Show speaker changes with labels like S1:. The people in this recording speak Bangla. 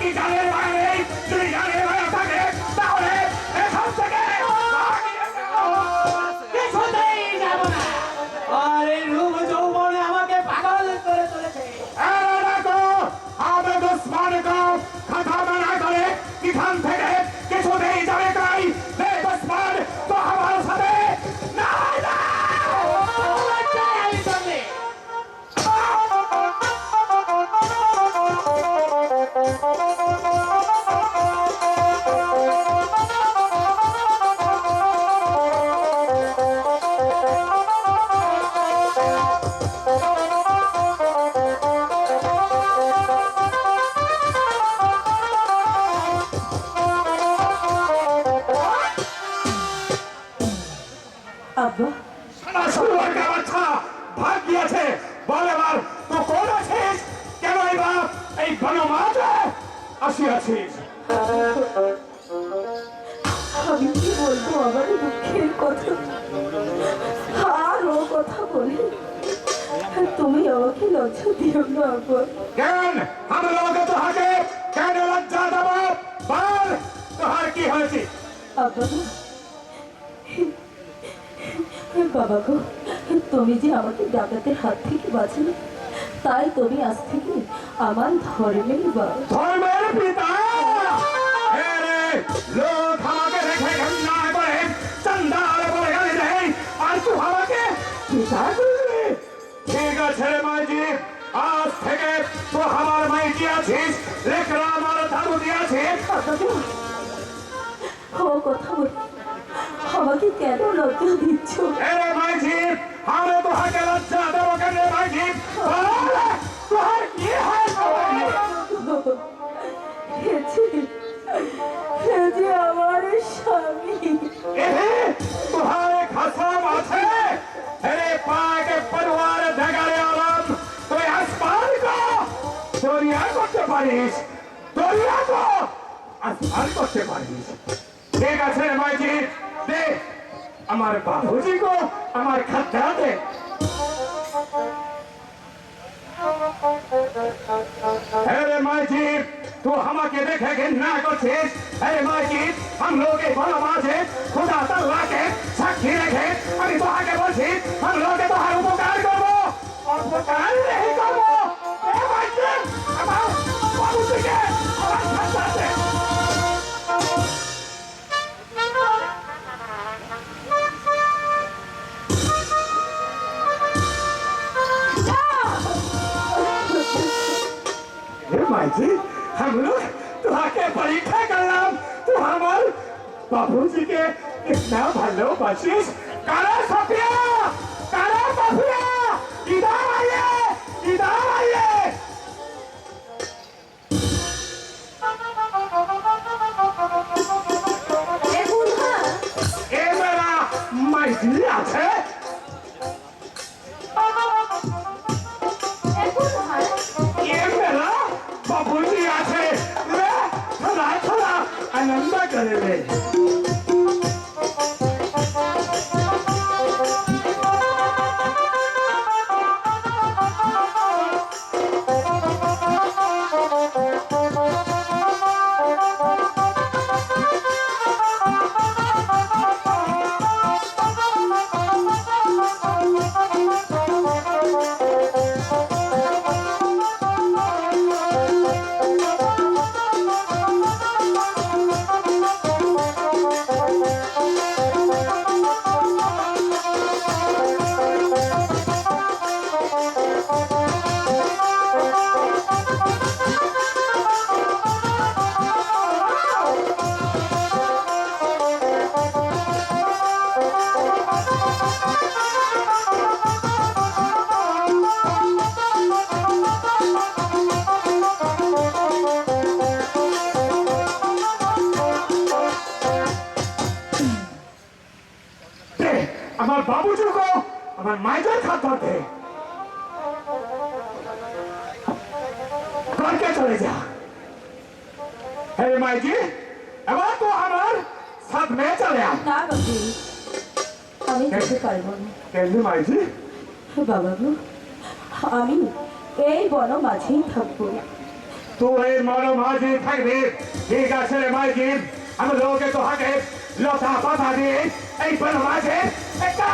S1: তোর কি
S2: এই
S1: বনমাতা আসিয়াছে আমি কি
S3: বলব? আমার দুঃখের কথা। আর ও কথা বলি? তুমি আমাকে লজ্জা দিও না আবার
S1: কেন? আমার তো কেন লজ্জা দেব? বল তোহার কি হয়েছে?
S3: বাবা গো তুমি যে আমাকে ডাকাতের হাত থেকে বাঁচালে তাই তুমি আজ থেকে আমার ধর্মের
S1: ধর্মের পিতা! লোক আমাকে করে চন্দাল বলে গালি দেয় আর তুই আমাকে পিতা করবি? ঠিক আছে রে মাইজি আজ থেকে তো আমার মাইজি আছিস লেখরা আমার দাদু দিয়েছিস
S3: বাবা ও কথা বল আমাকে কেন লজ্জা দিচ্ছ?
S1: এরে মাইজি আসমান করতে পারিস ঠিক আছে মাইজি দে আমার বাবুজি কো আমার খাতা দে अरे माजी तू আমাকে দেখে ঘৃণা করছিস अरे माजी हम लोग এই বনমাঝে খোদা তাল্লাহকে সাক্ষী রেখে আমি তোহাকে বলছি हम लोग তোহার हम लोग तुहाके परीक्षा करलाम। तू हमर बाबूजी के कितना भल्लो बचिस करा सफिया! करा सफिया! इधर önemli. আমার বাবুজি কো আমার মাইজার খাতা দে করকে চলে যা হে মাইজি এবার তো আমার সাথ মেয়ে চলে আয়
S3: না বাবু আমি যেতে পারব না।
S1: কেন মাইজি
S3: বাবা গো আমি এই বন মাঝেই থাকব।
S1: তুই মনো মাঝেই থাকবি ঠিক আছে রে মাইজি আমি লোকে তো হাকে লতা পাতা দিয়ে এই বন মাঝে একটা